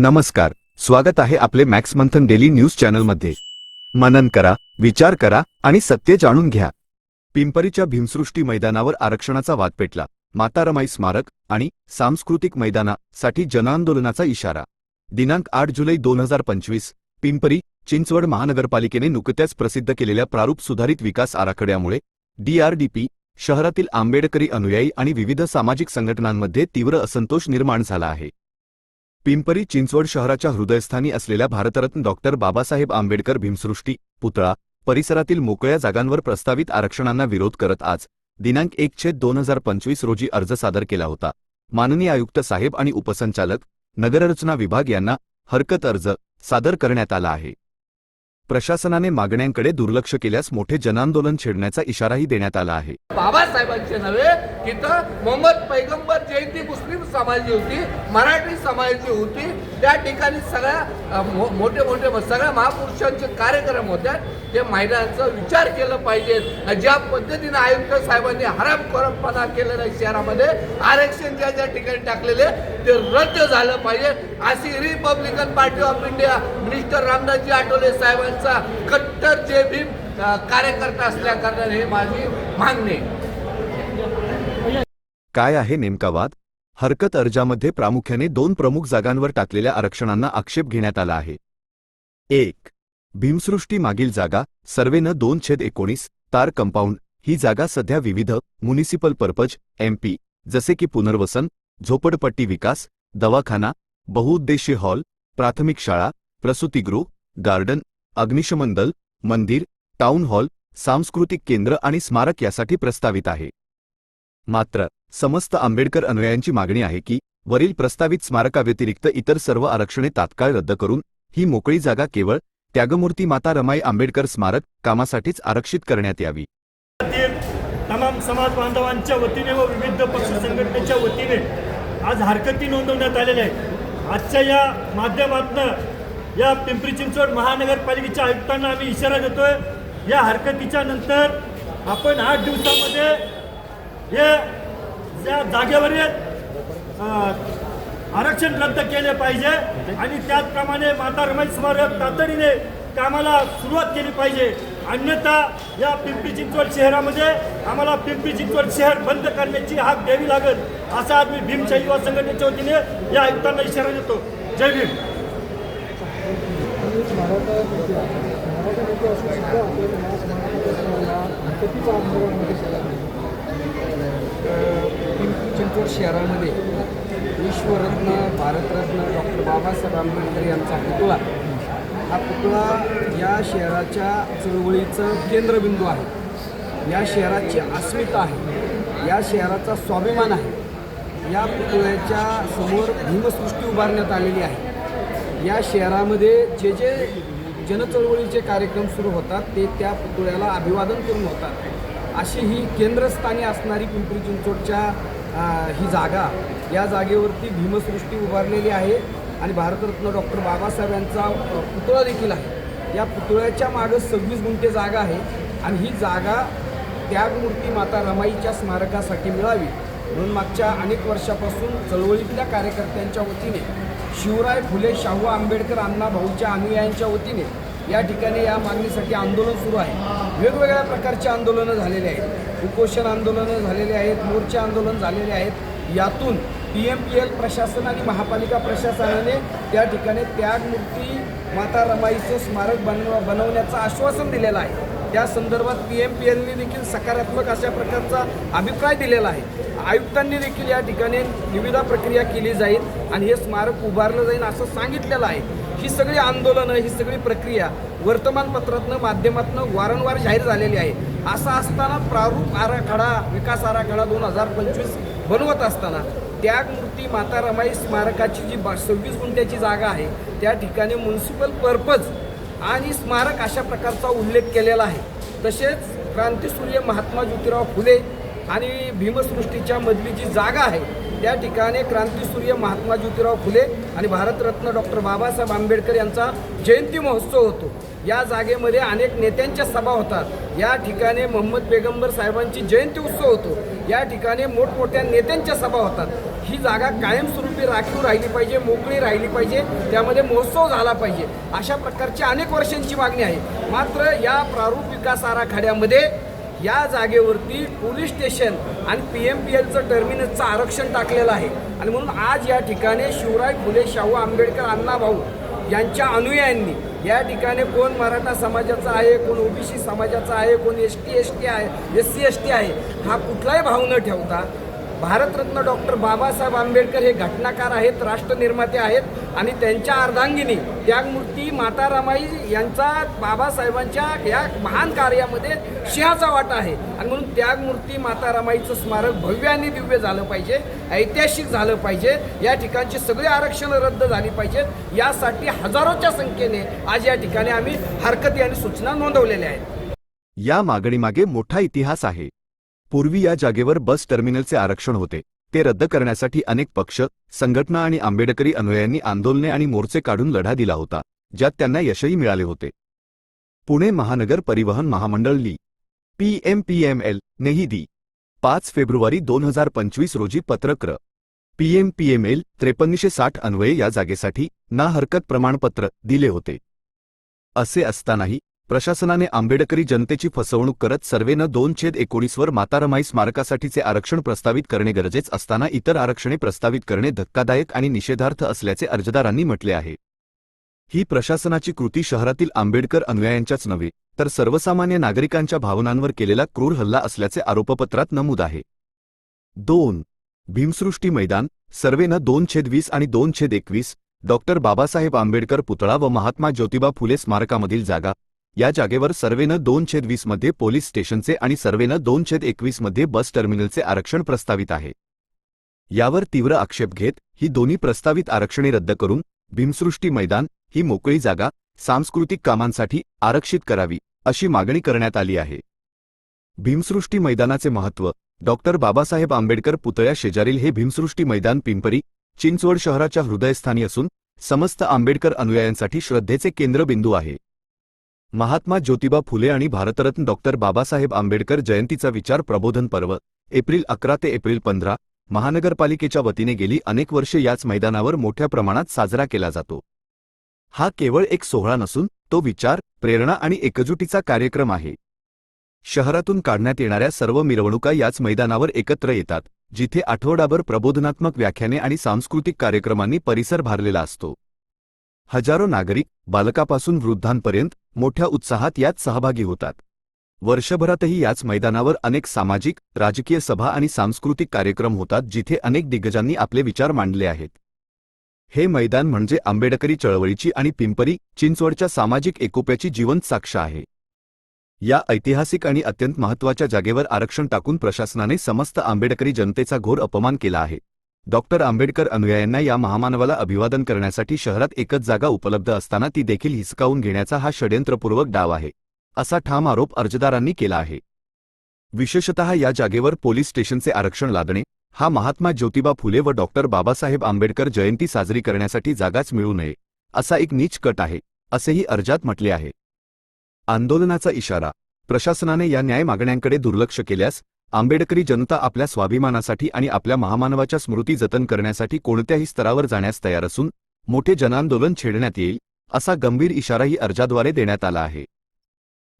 नमस्कार स्वागत आहे आपले मॅक्स मंथन डेली न्यूज चॅनलमध्ये. मनन करा विचार करा आणि सत्य जाणून घ्या. पिंपरीच्या भीमसृष्टी मैदानावर आरक्षणाचा वाद पेटला. माता रमाई स्मारक आणि सांस्कृतिक मैदानासाठी जनआंदोलनाचा इशारा. दिनांक आठ जुलै दोन हजार पंचवीस पिंपरी चिंचवड महानगरपालिकेने नुकत्याच प्रसिद्ध केलेल्या प्रारूप सुधारित विकास आराखड्यामुळे डीआरडीपी शहरातील आंबेडकरी अनुयायी आणि विविध सामाजिक संघटनांमध्ये तीव्र असंतोष निर्माण झाला आहे. पिंपरी चिंचवड शहराच्या हृदयस्थानी असलेल्या भारतरत्न डॉक्टर बाबासाहेब आंबेडकर भीमसृष्टी पुतळा परिसरातील मोकळ्या जागांवर प्रस्तावित आरक्षणांना विरोध करत आज दिनांक एक छेद दोन हजार पंचवीस रोजी अर्ज सादर केला होता. माननीय आयुक्त साहेब आणि उपसंचालक नगररचना विभाग यांना हरकत अर्ज सादर करण्यात आला आहे. प्रशासनाने मागण्यांकडे दुर्लक्ष केल्यास मोठे जनांदोलन छेडण्याचा इशाराही देण्यात आला आहे. बाबासाहेबांचे नव्हे तिथं मोहम्मद पैगंबर जयंती मुस्लिम समाजाची होती मराठी समाजाची होती. त्या ठिकाणी सगळ्या मो- मोठे मोठे सगळ्या महापुरुषांचे कार्यक्रम होते. ते महिलांचा विचार केला पाहिजे. ज्या पद्धतीने आयुक्त साहेबांनी हरामखोरपणा केलेला आहे शहरामध्ये आरक्षण ज्या ज्या ठिकाणी टाकलेले ते रद्द झालं पाहिजे. अशी Republican Party of India minister Ramdasji Athawale साहेबांचा कट्टर जे भीम कार्यकर्ता असल्या कारणाने हे माझी मागणी काय आहे नेमका वाद? हरकत अर्जामध्ये प्रामुख्याने दोन प्रमुख जागांवर टाकलेल्या आरक्षणांना आक्षेप घेण्यात आला आहे. एक भीमसृष्टी मागील जागा सर्वेनं दोन छेद एकोणीस तार कंपाऊंड ही जागा सध्या विविध म्युनिसिपल पर्पज एमपी जसे की पुनर्वसन झोपडपट्टी विकास दवाखाना बहुउद्देशीय हॉल प्राथमिक शाळा प्रसूतीगृह गार्डन अग्निशमन दल मंदिर टाउन हॉल सांस्कृतिक केंद्र आणि स्मारक यासाठी प्रस्तावित आहे. मात्र समस्त आंबेडकर अनुयायांची मागणी आहे की वरील प्रस्तावित स्मारकाव्यतिरिक्त इतर सर्व आरक्षणे तात्काळ रद्द करून ही मोकळी जागा केवळ त्यागमूर्ती माता रमाई आंबेडकर स्मारक कामासाठीच आरक्षित करण्यात यावी. तमाम समाज बांधवांच्या वतीने व विविध पक्ष संघटनेच्या वतीने आज हरकती नोंदवण्यात आलेल्या आहेत. आजच्या या माध्यमातून या पिंपरी चिंचवड महानगरपालिकेच्या आयुक्तांना आम्ही इशारा देतोय. या हरकतीच्या नंतर आपण आठ दिवसामध्ये हे या जागेवरील आरक्षण रद्द केले पाहिजे आणि त्याचप्रमाणे माता रमाई स्मारक तातडीने कामाला सुरुवात केली पाहिजे. अन्यथा या पिंपरी चिंचवड शहरामध्ये आम्हाला पिंपरी चिंचवड शहर बंद करण्याची हाक द्यावी लागेल असा आज मी भीमशाही युवा संघटनेच्या वतीने या आयुक्तांना इशारा देतो. जय भीम. चिंचवड शहरामध्ये विश्वरत्न भारतरत्न डॉक्टर बाबासाहेब आंबेडकर यांचा पुतळा. हा पुतळा या शहराच्या चळवळीचं केंद्रबिंदू आहे. या शहराची अस्मिता आहे. या शहराचा स्वाभिमान आहे. या पुतळ्याच्या समोर भीमसृष्टी उभारण्यात आलेली आहे. या शहरामध्ये जे जे जनचळवळीचे कार्यक्रम सुरू होतात ते त्या पुतळ्याला अभिवादन करून होतात. अशी ही केंद्रस्थानी असणारी पिंपरी चिंचवडच्या ही जागा या जागेवरती भीमसृष्टी उभारलेली आहे आणि भारतरत्न डॉक्टर बाबासाहेब यांचा पुतळा देखील आहे. या पुतळ्याच्या मागं सव्वीस गुंठे जागा आहे आणि ही जागा त्यागमूर्ती माता रमाईच्या स्मारकासाठी मिळावी. म्हणून मागच्या अनेक वर्षापासून चळवळीतल्या कार्यकर्त्यांच्या वतीने शिवराय फुले शाहू आंबेडकर अण्णा भाऊच्या अनुयायांच्या वतीने या ठिकाणी या मागणीसाठी आंदोलन सुरू आहे. वेगवेगळ्या प्रकारचे आंदोलनं झालेले आहेत. उपोषण आंदोलनं झालेले आहेत मोर्चे आंदोलन झालेले आहेत. यातून पी एम पी एल प्रशासन आणि महापालिका प्रशासनाने त्या ठिकाणी त्यागमूर्ती माता रमाईचं स्मारक बनव बनवण्याचं आश्वासन दिलेलं आहे. त्या संदर्भात पी एम पी एलनी देखील सकारात्मक अशा प्रकारचा अभिप्राय दिलेला आहे. आयुक्तांनी देखील या ठिकाणी निविदा प्रक्रिया केली जाईल आणि हे स्मारक उभारलं जाईल असं सांगितलेलं आहे. ही सगळी आंदोलनं ही सगळी प्रक्रिया वर्तमानपत्रातनं माध्यमातनं वारंवार जाहीर झालेली आहे. असं असताना प्रारूप आराखडा विकास आराखडा दोन हजार पंचवीस बनवत असताना त्यागमूर्ती माता रमाई स्मारकाची जी बा सव्वीस गुंठ्याची जागा आहे त्या ठिकाणी म्युन्सिपल पर्पज आणि स्मारक अशा प्रकारचा उल्लेख केलेला आहे. तसेच क्रांतीसूर्य महात्मा ज्योतिराव फुले आणि भीमसृष्टीच्या मधली जी जागा आहे त्या ठिकाणी क्रांतीसूर्य महात्मा ज्योतिराव फुले आणि भारतरत्न डॉक्टर बाबासाहेब आंबेडकर यांचा जयंती महोत्सव होतो. या जागेमध्ये अनेक नेत्यांच्या सभा होतात. या ठिकाणी मोहम्मद पेगंबर साहेबांची जयंती उत्सव होतो. या ठिकाणी मोठमोठ्या नेत्यांच्या सभा होतात. ही जागा कायमस्वरूपी राखीव राहिली पाहिजे मोकळी राहिली पाहिजे त्यामध्ये महोत्सव झाला पाहिजे. अशा प्रकारची अनेक वर्षांची मागणी आहे. मात्र या प्रारूप विकास आराखड्यामध्ये या जागेवरती पोलीस स्टेशन आणि पी एम पी एलचं टर्मिनसचं आरक्षण टाकलेलं आहे. आणि म्हणून आज या ठिकाणी शिवराय फुले शाहू आंबेडकर अण्णाभाऊ यांच्या अनुयायांनी या ठिकाणी कोण मराठा समाजाचा आहे कोण ओबीसी समाजाचा आहे कोण एस टी एस टी आहे एस सी एस टी आहे हा कुठलाही भाव न ठेवता भारतरत्न डॉक्टर बाबासाहेब आंबेडकर हे घटनाकार आहेत राष्ट्रनिर्माते आहेत आणि त्यांच्या अर्धांगिनी त्यागमूर्ती माता रमाई यांचा बाबासाहेबांच्या या महान कार्यामध्ये सिंहाचा वाटा आहे. आणि म्हणून त्यागमूर्ती माता रमाईचं स्मारक भव्य आणि दिव्य झालं पाहिजे ऐतिहासिक झालं पाहिजे या ठिकाणची सगळी आरक्षण रद्द झाली पाहिजेत. यासाठी हजारोच्या संख्येने आज या ठिकाणी आम्ही हरकती आणि सूचना नोंदवलेल्या आहेत. या मागणीमागे मोठा इतिहास आहे. पूर्वी या जागेवर बस टर्मिनलचे आरक्षण होते. ते रद्द करण्यासाठी अनेक पक्ष संघटना आणि आंबेडकरी अनुयायांनी आंदोलने आणि मोर्चे काढून लढा दिला होता ज्यात त्यांना यशही मिळाले होते. पुणे महानगर परिवहन महामंडळ ली. पीएमपीएमएल नेही दी. पाच फेब्रुवारी दोन हजार पंचवीस रोजी पत्रक्र. पीएमपीएमएल त्रेपन्नशे साठ अन्वये या जागेसाठी ना हरकत प्रमाणपत्र दिले होते. असे असतानाही प्रशासनाने आंबेडकरी जनतेची फसवणूक करत सर्वेनं दोन छेद एकोणीसवर मातारमाई स्मारकासाठीचे आरक्षण प्रस्तावित करणे गरजेच असताना इतर आरक्षणे प्रस्तावित करणे धक्कादायक आणि निषेधार्थ असल्याचे अर्जदारांनी म्हटले आहे. ही प्रशासनाची कृती शहरातील आंबेडकर अनुयायांच्याच नव्हे तर सर्वसामान्य नागरिकांच्या भावनांवर केलेला क्रूर हल्ला असल्याचे आरोपपत्रात नमूद आहे. दोन. भीमसृष्टी मैदान सर्वेनं दोन छेद वीस आणि दोन छेद एकवीस डॉक्टर बाबासाहेब आंबेडकर पुतळा व महात्मा ज्योतिबा फुले स्मारकामधील जागा या जागेवर सर्वेनं दोन छेद वीसमध्ये पोलीस स्टेशनचे आणि सर्वेनं दोन छेद एकवीसमध्ये बस टर्मिनलचे आरक्षण प्रस्तावित आहे. यावर तीव्र आक्षेप घेत ही दोन्ही प्रस्तावित आरक्षणे रद्द करून भीमसृष्टी मैदान ही मोकळी जागा सांस्कृतिक कामांसाठी आरक्षित करावी अशी मागणी करण्यात आली आहे. भीमसृष्टी मैदानाचे महत्त्व डॉक्टर बाबासाहेब आंबेडकर पुतळ्या शेजारील हे भीमसृष्टी मैदान पिंपरी चिंचवड शहराच्या हृदयस्थानी असून समस्त आंबेडकर अनुयायांसाठी श्रद्धेचे केंद्रबिंदू आहे. महात्मा ज्योतिबा फुले आणि भारतरत्न डॉक्टर बाबासाहेब आंबेडकर जयंतीचा विचार प्रबोधन पर्व एप्रिल अकरा ते एप्रिल पंधरा महानगरपालिकेच्या वतीने गेली अनेक वर्षे याच मैदानावर मोठ्या प्रमाणात साजरा केला जातो. हा केवळ एक सोहळा नसून तो विचार प्रेरणा आणि एकजुटीचा कार्यक्रम आहे. शहरातून काढण्यात येणाऱ्या सर्व मिरवणुका याच मैदानावर एकत्र येतात जिथे आठवडाभर प्रबोधनात्मक व्याख्याने आणि सांस्कृतिक कार्यक्रमांनी परिसर भारलेला असतो. हजारो नागरिक बालकापासून वृद्धांपर्यंत मोठ्या उत्साहात यात सहभागी होतात. वर्षभरातही याच मैदानावर अनेक सामाजिक राजकीय सभा आणि सांस्कृतिक कार्यक्रम होतात जिथे अनेक दिग्गजांनी आपले विचार मांडले आहेत. हे मैदान म्हणजे आंबेडकरी चळवळीची आणि पिंपरी चिंचवडच्या सामाजिक एकोप्याची जिवंत साक्ष आहे. या ऐतिहासिक आणि अत्यंत महत्त्वाच्या जागेवर आरक्षण टाकून प्रशासनाने समस्त आंबेडकरी जनतेचा घोर अपमान केला आहे. डॉक्टर आंबेडकर अनुयायांना या महामानवाला अभिवादन करण्यासाठी शहरात एकच जागा उपलब्ध असताना ती देखील हिसकावून घेण्याचा हा षड्यंत्रपूर्वक डाव आहे असा ठाम आरोप अर्जदारांनी केला आहे. विशेषतः या जागेवर पोलीस स्टेशनचे आरक्षण लादणे हा महात्मा ज्योतिबा फुले व डॉक्टर बाबासाहेब आंबेडकर जयंती साजरी करण्यासाठी जागाच मिळू नये असा एक नीच कट आहे असेही अर्जात म्हटले आहे. आंदोलनाचा इशारा प्रशासनाने या न्याय मागण्यांकडे दुर्लक्ष केल्यास आंबेडकरी जनता आपल्या स्वाभिमानासाठी आणि आपल्या महामानवाच्या स्मृती जतन करण्यासाठी कोणत्याही स्तरावर जाण्यास तयार असून मोठे जनांदोलन छेडण्यात येईल असा गंभीर इशाराही अर्जाद्वारे देण्यात आला आहे.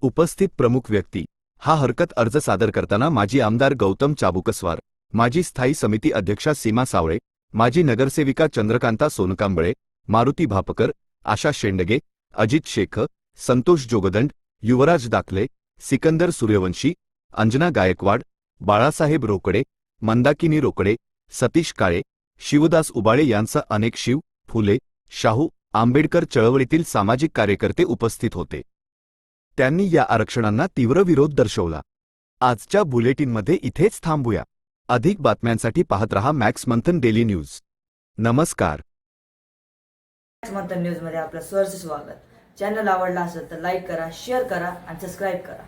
उपस्थित प्रमुख व्यक्ती हा हरकत अर्ज सादर करताना माजी आमदार गौतम चाबुकस्वार माजी स्थायी समिती अध्यक्षा सीमा सावळे माजी नगरसेविका चंद्रकांता सोनकांबळे मारुती भापकर आशा शेंडगे अजित शेख संतोष जोगदंड युवराज दाखले सिकंदर सूर्यवंशी अंजना गायकवाड बाळासाहेब रोकडे मंदाकिनी रोकडे सतीश काळे शिवदास उबाळे यांचा अनेक शिव फुले शाहू आंबेडकर चळवळीतील सामाजिक कार्यकर्ते उपस्थित होते. त्यांनी या आरक्षणांना तीव्र विरोध दर्शवला. आजच्या बुलेटिनमध्ये इथेच थांबूया. अधिक बातम्यांसाठी पाहत रहा मॅक्स मंथन डेली न्यूज. नमस्कार. मंथन न्यूजमध्ये आपलं स्वागत. चॅनल आवडला असेल तर लाईक करा शेअर करा आणि सबस्क्राईब करा.